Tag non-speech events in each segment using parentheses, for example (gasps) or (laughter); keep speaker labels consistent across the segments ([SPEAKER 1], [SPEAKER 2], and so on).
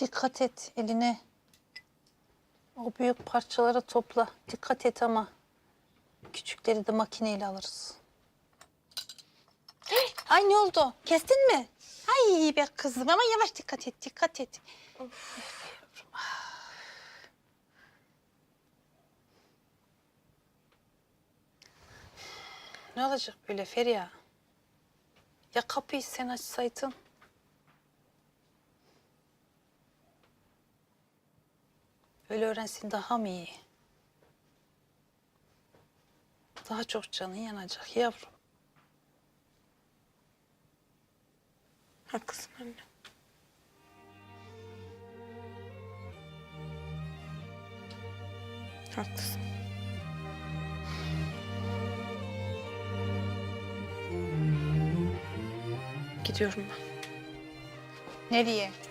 [SPEAKER 1] dikkat et eline. O büyük parçaları topla. Dikkat et ama. Küçükleri de makineyle alırız. (gasps) Ay ne oldu? Kestin mi? Ay be kızım ama yavaş dikkat et, dikkat et. Ne olacak böyle Feriha? Ya kapıyı sen açsaydın? Öyle öğrensin daha mı iyi? Daha çok canın yanacak yavrum.
[SPEAKER 2] Haklısın anne. Haklısın. Gidiyorum ben.
[SPEAKER 1] Nereye?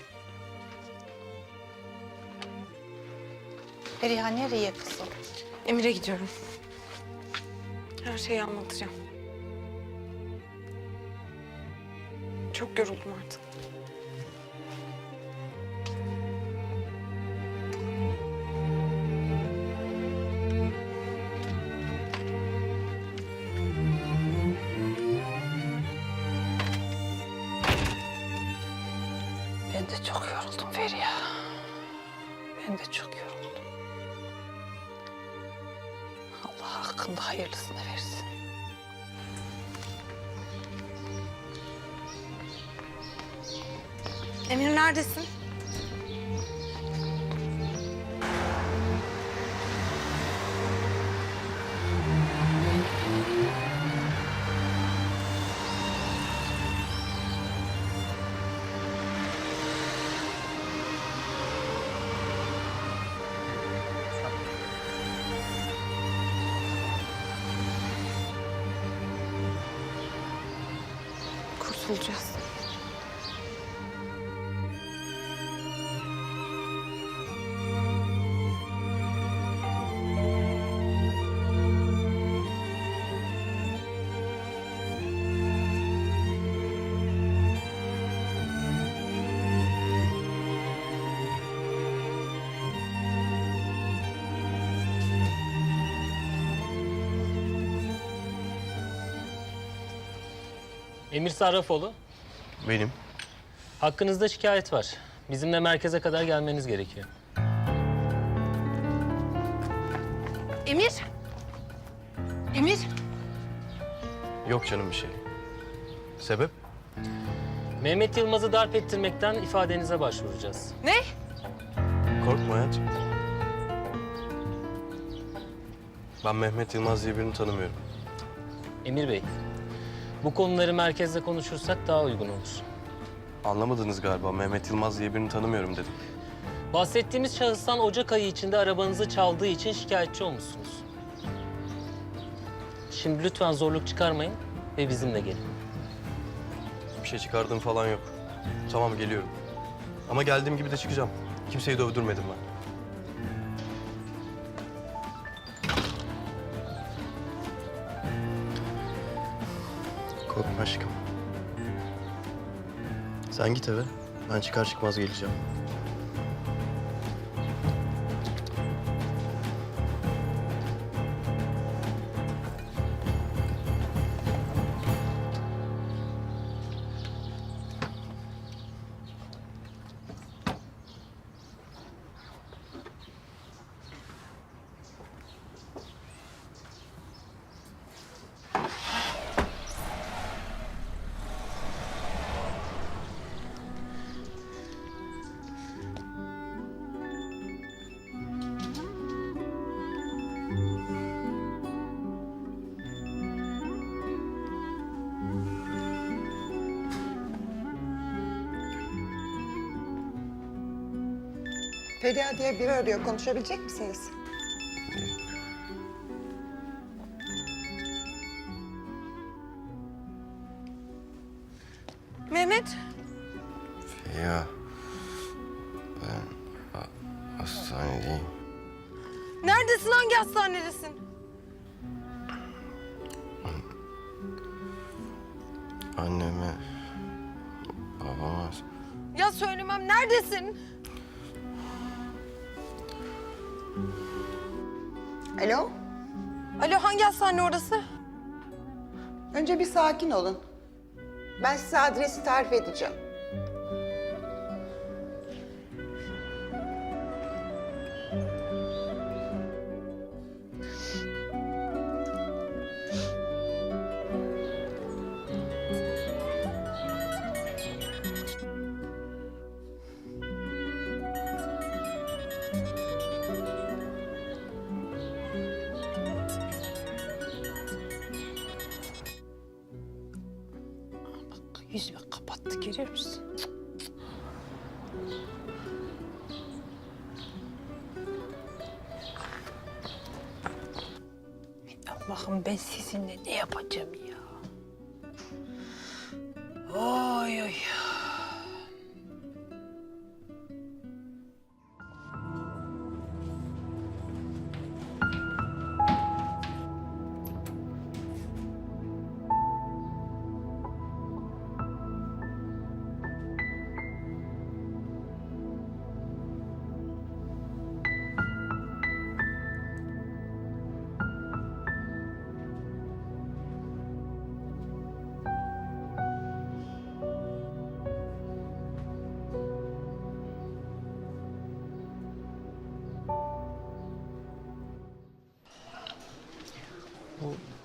[SPEAKER 1] Feriha nereye kızım?
[SPEAKER 2] Emir'e gidiyorum. Her şeyi anlatacağım. Çok yoruldum artık.
[SPEAKER 1] Ben de çok yoruldum Feriha. Ben de çok hayırlısını versin.
[SPEAKER 2] Emir neredesin? Kurtulacağız.
[SPEAKER 3] Emir Sarrafoğlu,
[SPEAKER 4] Benim.
[SPEAKER 3] hakkınızda şikayet var. Bizimle merkeze kadar gelmeniz gerekiyor.
[SPEAKER 2] Emir! Emir!
[SPEAKER 4] Yok canım bir şey. Sebep?
[SPEAKER 3] Mehmet Yılmaz'ı darp ettirmekten ifadenize başvuracağız.
[SPEAKER 2] Ne?
[SPEAKER 4] Korkma hayat. Ben Mehmet Yılmaz diye birini tanımıyorum.
[SPEAKER 3] Emir Bey, bu konuları merkezde konuşursak daha uygun olur.
[SPEAKER 4] Anlamadınız galiba. Mehmet Yılmaz diye birini tanımıyorum dedim.
[SPEAKER 3] Bahsettiğimiz şahıstan Ocak ayı içinde arabanızı çaldığı için şikayetçi olmuşsunuz. Şimdi lütfen zorluk çıkarmayın ve bizimle gelin.
[SPEAKER 4] Bir şey çıkardığım falan yok. Tamam geliyorum. Ama geldiğim gibi de çıkacağım. Kimseyi dövdürmedim ben. Korkma aşkım. Sen git eve. Ben çıkar çıkmaz geleceğim.
[SPEAKER 5] Feriha diye biri arıyor. Konuşabilecek misiniz?
[SPEAKER 2] Mehmet!
[SPEAKER 6] Ya ben ha- hastanedeyim.
[SPEAKER 2] Neredesin? Hangi hastanedesin?
[SPEAKER 6] Anneme babama
[SPEAKER 2] Ya söylemem neredesin?
[SPEAKER 5] Alo?
[SPEAKER 2] Alo hangi hastane orası?
[SPEAKER 5] Önce bir sakin olun. Ben size adresi tarif edeceğim.
[SPEAKER 1] Yüzüme kapattı görüyor musun? Allah'ım ben sizinle ne yapacağım ya?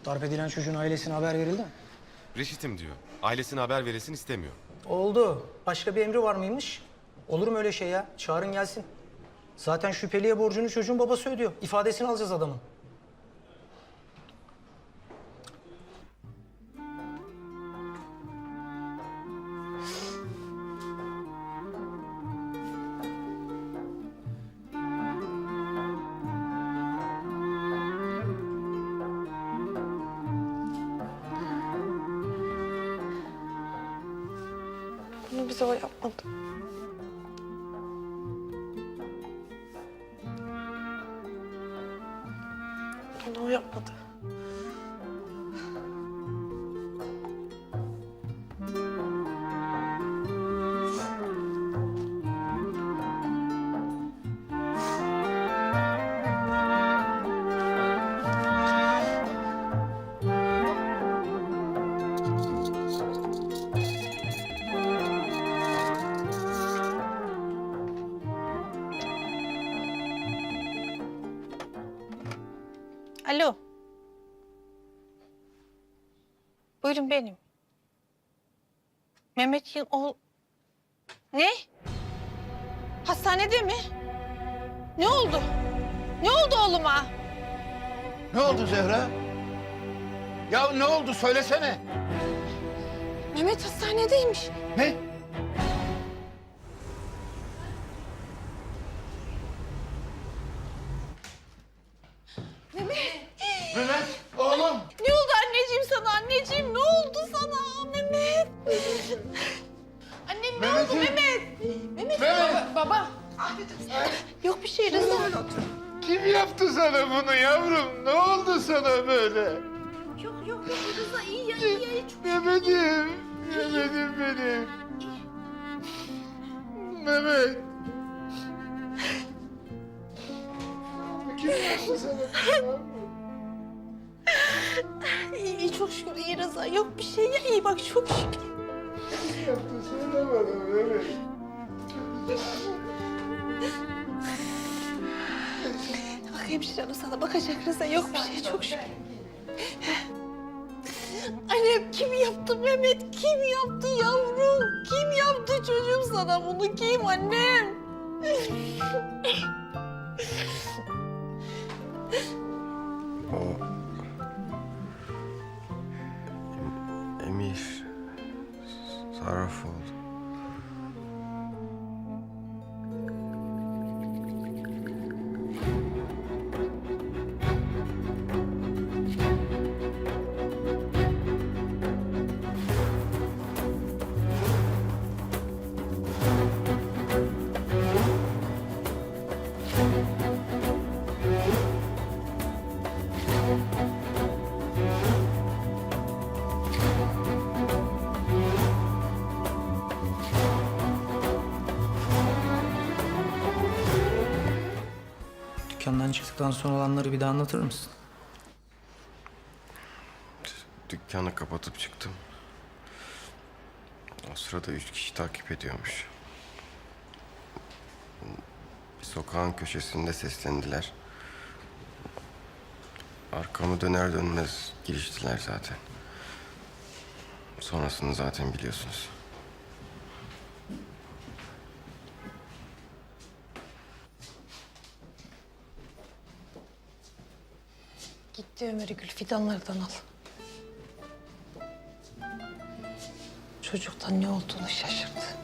[SPEAKER 7] Darp edilen çocuğun ailesine haber verildi mi?
[SPEAKER 8] Reşit'im diyor. Ailesine haber veresin istemiyor.
[SPEAKER 7] Oldu. Başka bir emri var mıymış? Olur mu öyle şey ya? Çağırın gelsin. Zaten şüpheliye borcunu çocuğun babası ödüyor. İfadesini alacağız adamın.
[SPEAKER 2] Bize o yapmadı.
[SPEAKER 1] Alo. Buyurun benim. Mehmet'in oğul... Ne? Hastanede mi? Ne oldu? Ne oldu oğluma?
[SPEAKER 9] Ne oldu Zehra? Ya ne oldu söylesene.
[SPEAKER 2] Mehmet hastanedeymiş.
[SPEAKER 9] Ne?
[SPEAKER 1] Ne oldu. Mehmet? Mehmet. Mehmet. Baba. Yok bir şey Rıza.
[SPEAKER 9] Kim yaptı sana bunu yavrum? Ne oldu sana böyle?
[SPEAKER 1] Yok yok yok Rıza iyi ya iyi ya. Çok
[SPEAKER 9] Mehmet'im, Mehmet'im benim. Mehmet. Kim yaptı sana bunu?
[SPEAKER 1] iyi, iyi çok şükür iyi Rıza. Yok bir şey ya iyi bak çok şükür.
[SPEAKER 9] Yaptı söyle bana Mehmet.
[SPEAKER 1] Bak hemşire hanım sana bakacak Rıza. Yok bir şey çok şükür. Annem kim yaptı Mehmet? Kim yaptı yavrum? Kim yaptı çocuğum sana bunu? Kim annem?
[SPEAKER 6] O... our fault. Oldu.
[SPEAKER 7] çıktıktan sonra olanları bir daha anlatır mısın?
[SPEAKER 6] Dükkanı kapatıp çıktım. O sırada üç kişi takip ediyormuş. Bir sokağın köşesinde seslendiler. Arkamı döner dönmez giriştiler zaten. Sonrasını zaten biliyorsunuz.
[SPEAKER 1] Gitti Ömer'i gül fidanlardan al. Çocuktan ne olduğunu şaşırdı.